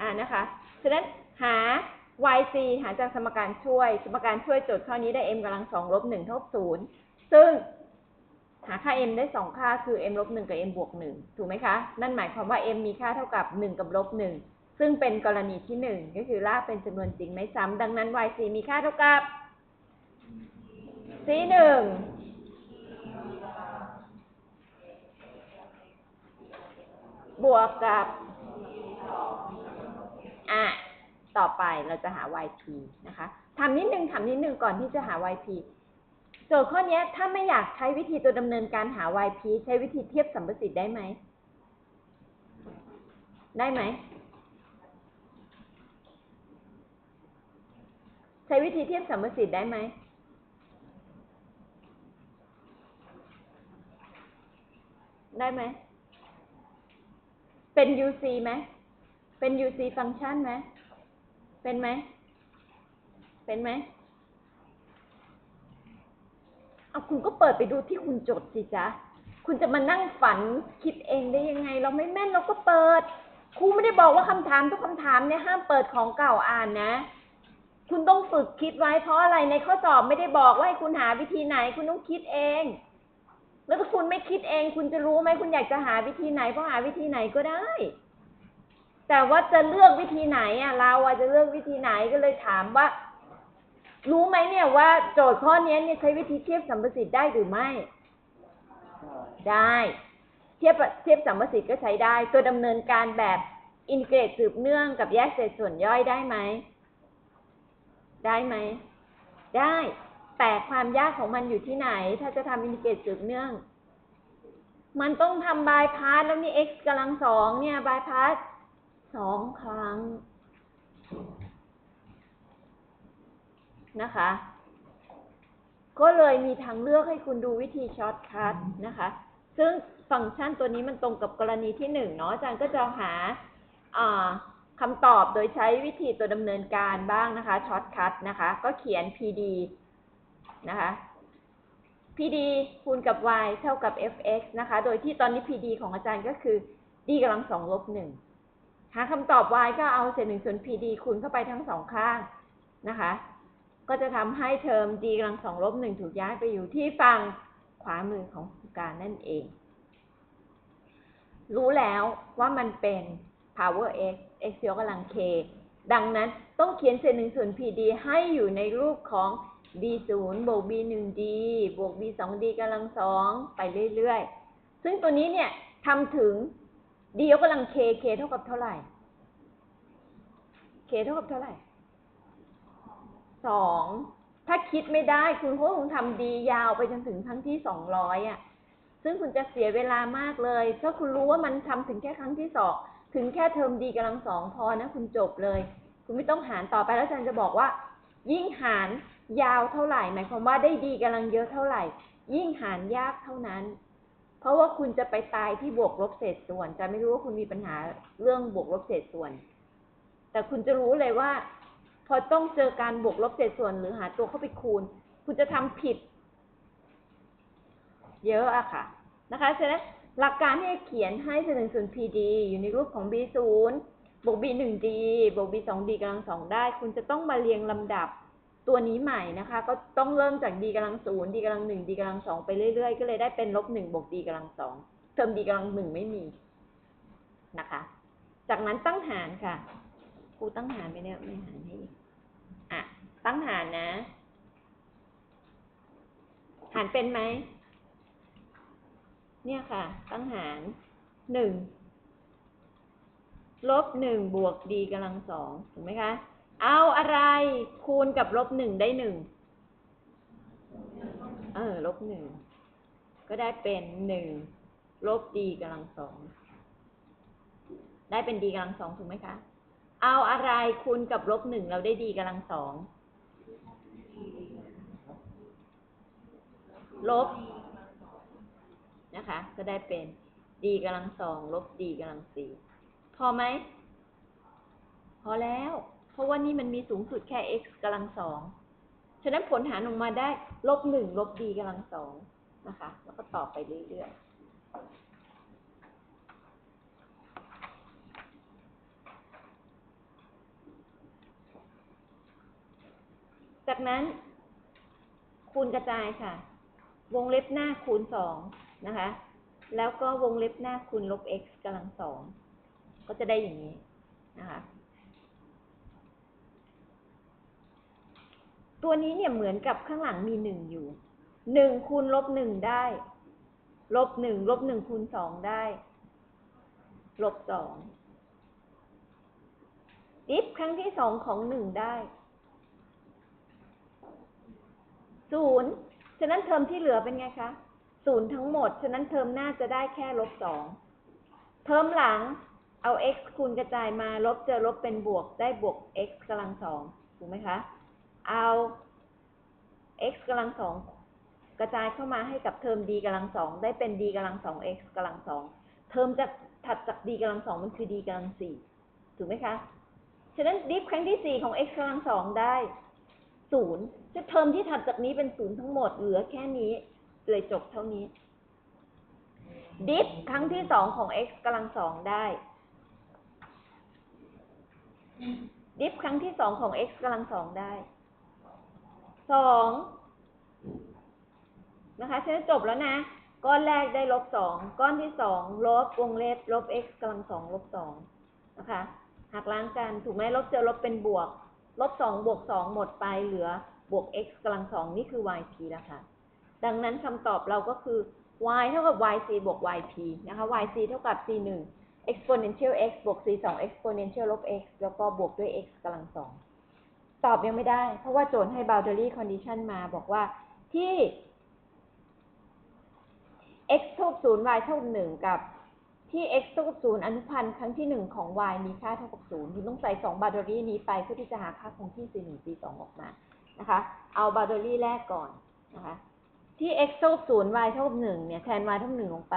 อ่านะคะฉะนั้นหา yc หาจากสมการช่วย สมการช่วยโจทย์ข้อนี้ได้ m กำลังสองลบหนึ่งเท่ากับศูนย์ซึ่งหาค่า m ได้สองค่าคือ m ลบหนึ่งกับ m บวกหนึ่งถูกไหมคะ นั่นหมายความว่า m มีค่าเท่ากับหนึ่งกับลบหนึ่งซึ่งเป็นกรณีที่หนึ่งก็คือลากเป็นจำนวนจริงไม่ซ้ำดังนั้น yc มีค่าเท่ากับ c หนึ่งบวกกับ ต่อไปเราจะหา yp นะคะทำนิดนึงทำนิดนึงก่อนที่จะหา yp โจทย์ข้อนี้ถ้าไม่อยากใช้วิธีตัวดำเนินการหา yp ใช้วิธีเทียบสัมประสิทธิ์ได้ไหม ได้ไหม ใช้วิธีเทียบสัมประสิทธิ์ได้ไหม ได้ไหม เป็น UC ไหม เป็น UC ฟังก์ชันไหม เป็นไหม เป็นไหม เอาคุณก็เปิดไปดูที่คุณจดสิจ๊ะ คุณจะมานั่งฝันคิดเองได้ยังไง เราไม่แม่นเราก็เปิด ครูไม่ได้บอกว่าคำถามทุกคำถามเนี่ยห้ามเปิดของเก่าอ่านนะ คุณต้องฝึกคิดไว้เพราะอะไรในข้อสอบไม่ได้บอกว่าให้คุณหาวิธีไหน คุณต้องคิดเอง แล้วถ้าคุณไม่คิดเอง คุณจะรู้ไหมคุณอยากจะหาวิธีไหนเพราะหาวิธีไหนก็ได้ แต่ว่าจะเลือกวิธีไหนอะเราอะจะเลือกวิธีไหนก็เลยถามว่า รู้ไหมเนี่ยว่าโจทย์ข้อนี้เนี่ยใช้วิธีเทียบสัมประสิทธิ์ได้หรือไม่ ได้ เทียบเทียบสัมประสิทธิ์ก็ใช้ได้ ตัวดำเนินการแบบอินเกรดสืบเนื่องกับแยกเศษส่วนย่อยได้ไหม ได้ไหม ได้ แต่ความยากของมันอยู่ที่ไหน ถ้าจะทำอินเกรตสืบเนื่อง มันต้องทำบายพาสแล้วนี่ x กำลังสองเนี่ยบายพาส สองครั้ง นะคะ ก็เลยมีทางเลือกให้คุณดูวิธีช็อตคัทนะคะ ซึ่งฟังก์ชันตัวนี้มันตรงกับกรณีที่หนึ่งเนาะอาจารย์ก็จะหาคำตอบโดยใช้วิธีตัวดำเนินการบ้างนะคะช็อตคัทนะคะ ก็เขียน PD นะคะ PD คูณกับ y เท่ากับ fx นะคะ โดยที่ตอนนี้ PD ของอาจารย์ก็คือ d กำลังสองลบหนึ่ง หาคำตอบ y ก็เอาเศษหนึ่งส่วน PD คูณเข้าไปทั้งสองข้างนะคะ ก็จะทำให้เทอม d กำลังสองลบหนึ่งถูกย้ายไปอยู่ที่ฝั่งขวามือของการนั่นเอง รู้แล้วว่ามันเป็น power x x ยกกำลัง k ดังนั้นต้องเขียนเศษหนึ่งส่วน pd ให้อยู่ในรูปของ b 0บวก b 1 d บวก b 2 d กำลังสองไปเรื่อยๆ ซึ่งตัวนี้เนี่ยทำถึง d ยกกำลัง k k เคเท่ากับเท่าไหร่ k เท่ากับเท่าไหร่สองถ้าคิดไม่ได้คุณก็คงทำดียาวไปจนถึงครั้งที่สองร้อยอะ ซึ่งคุณจะเสียเวลามากเลย ถ้าคุณรู้ว่ามันทำถึงแค่ครั้งที่สองถึงแค่เทอมดีกำลังสองพอนะ คุณจบเลย คุณไม่ต้องหารต่อไปแล้วอาจารย์จะบอกว่า ยิ่งหารยาวเท่าไหร่ หมายความว่าได้ดีกำลังเยอะเท่าไหร่ ยิ่งหารยากเท่านั้น เพราะว่าคุณจะไปตายที่บวกลบเศษส่วน จะไม่รู้ว่าคุณมีปัญหาเรื่องบวกลบเศษส่วน แต่คุณจะรู้เลยว่า พอต้องเจอการบวกลบเศษส่วน หรือหาตัวเข้าไปคูณ คุณจะทำผิด เยอะอะค่ะ นะคะฉะนั้นหลักการที่เขียนให้เศษหนึ่งส่วน PD อยู่ในรูปของ B 0บวก B 1 D บวก B 2 D กำลังสองได้ คุณจะต้องมาเรียงลำดับ ตัวนี้ใหม่นะคะ ก็ต้องเริ่มจาก D กำลังศูนย์ D กำลังหนึ่ง D กำลังสองไปเรื่อยๆ ก็เลยได้เป็นลบหนึ่งบวก D กำลังสองเทอม D กำลังหนึ่งไม่มีนะคะ จากนั้นตั้งหารค่ะครูตั้งหารไปเนี่ยไม่หารให้อะตั้งหารนะ หารเป็นไหมเนี่ยค่ะ ตั้งหารหนึ่งลบหนึ่งบวกดีกำลังสองถูกไหมคะ เอาอะไรคูณกับลบหนึ่งได้หนึ่ง เออ ลบหนึ่ง ก็ได้เป็นหนึ่งลบดีกำลังสอง ได้เป็นดีกำลังสองถูกไหมคะ เอาอะไรคูณกับลบหนึ่งเราได้ดีกำลังสอง ลบ นะคะ ก็ได้เป็น d กำลังสองลบ d กำลังสี่ พอไหม พอแล้ว ราะว่านี่มันมีสูงสุดแค่ x กำลังสองฉะนั้นผลหารออกมาได้ลบหนึ่งลบ d กำลังสองนะคะ แล้วก็ตอบไปเรื่อยๆจากนั้น คูณกระจายค่ะ วงเล็บหน้าคูณสองนะคะ แล้วก็วงเล็บหน้าคูณลบ x กำลังสองก็จะได้อย่างนี้นะคะ ตัวนี้เนี่ยเหมือนกับข้างหลังมีหนึ่งอยู่หนึ่งคูณลบหนึ่งได้ลบหนึ่งลบหนึ่งคูณสองได้ลบสองดิฟครั้งที่สองของหนึ่งได้ศูนย์ฉะนั้นเทอมที่เหลือเป็นไงคะศูนย์ทั้งหมด ฉะนั้นเทอมหน้าจะได้แค่ลบสองเทอมหลังเอา x คูณกระจายมาลบเจอลบเป็นบวกได้บวก x กำลังสองถูกไหมคะ เอา x กำลังสองกระจายเข้ามาให้กับเทอม d กำลังสองได้เป็น d กำลังสอง x กำลังสองเทอมจะถัดจาก d กำลังสองมันคือ d กำลังสี่ถูกไหมคะ ฉะนั้นดิฟครั้งที่สี่ของ x กำลังสองได้ศูนย์จะเทอมที่ถัดจากนี้เป็นศูนย์ทั้งหมดเหลือแค่นี้เลยจบเท่านี้ ดิฟครั้งที่สองของ x กำลังสองได้ ดิฟครั้งที่สองของ x กำลังสองได้ สองนะคะฉะนั้นจบแล้วนะ ก้อนแรกได้ลบสอง ก้อนที่สองลบวงเล็บลบ x กำลังสองลบสองนะคะหักล้างกันถูกไหมลบเจอลบเป็นบวก ลบสองบวกสองหมดไปเหลือบวก x กำลังสองนี่คือ yp แล้วค่ะ ดังนั้นคำตอบเราก็คือ y เท่ากับ yc บวก yp นะคะ yc เท่ากับ c 1 exponential x บวก c 2 exponential ลบ x แล้วก็บวกด้วย x กำลังสอง ตอบยังไม่ได้ เพราะว่าโจทย์ให้ boundary condition มาบอกว่าที่ x เท่ากับ0 y เท่ากับ1กับที่ x เท่ากับ0อนุพันธ์ครั้งที่1ของ y มีค่าเท่ากับ0คุณต้องใส่2 boundary นี้ไปเพื่อที่จะหาค่าคงที่ c 1 c 2ออกมานะคะ เอา boundary แรกก่อนนะคะ ที่ x เท่ากับ0 y เท่ากับ1เนี่ยแทน y เท่ากับ1ลงไป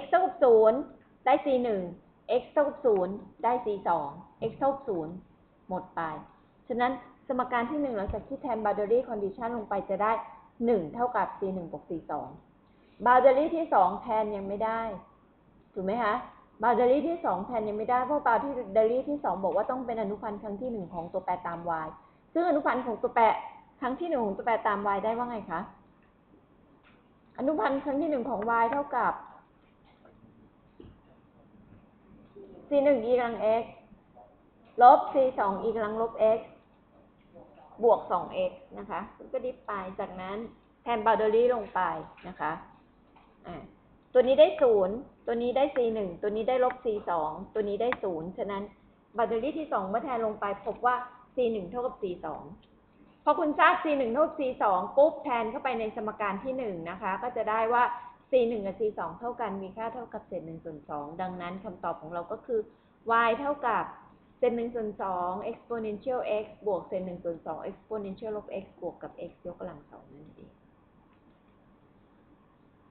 x เท่ากับ0ได้ c 1 x เท่ากับ0ได้ c 2 x เท่ากับ0หมดไป ฉะนั้น สมการที่ 1 หลังจากที่แทน boundary condition ลงไปจะได้ 1 เท่ากับ c 1บวก c 2 boundary ที่ 2 แทนยังไม่ได้ ถูกไหมคะ boundary ที่ 2 แทนยังไม่ได้ เพราะ boundary ที่ 2 บอกว่าต้องเป็นอนุพันธ์ครั้งที่ 1 ของตัวแปรตาม y ซึ่งอนุพันธ์ของตัวแปรครั้งที่ 1 ของตัวแปรตาม y ได้ว่าไงคะ อนุพันธ์ครั้งที่ 1 ของ y เท่ากับ c 1 e กำลัง x ลบ c 2 e กำลังลบ x บวก 2x นะคะคุณก็ดิบไปจากนั้นแทน boundary ลงไปนะคะอ่าตัวนี้ได้ 0 ตัวนี้ได้ c 1 ตัวนี้ได้ลบ c 2 ตัวนี้ได้ 0 ฉะนั้น boundary ที่ 2 เมื่อแทนลงไปพบว่า c 1 เท่ากับ c 2 พอคุณทราบ c 1 เท่ากับ c 2 ปุ๊บแทนเข้าไปในสมการที่ 1 นะคะ ก็จะได้ว่า c 1 กับ c 2 เท่ากันมีค่าเท่ากับเศษ1ส่วน2ดังนั้นคำตอบของเราก็คือ y เท่ากับ เศษ1ส่วนสอง exponential x บวกเศษ1ส่วนสอง exponential ลบ x บวกกับ x ยกกำลังสองนั่นเอง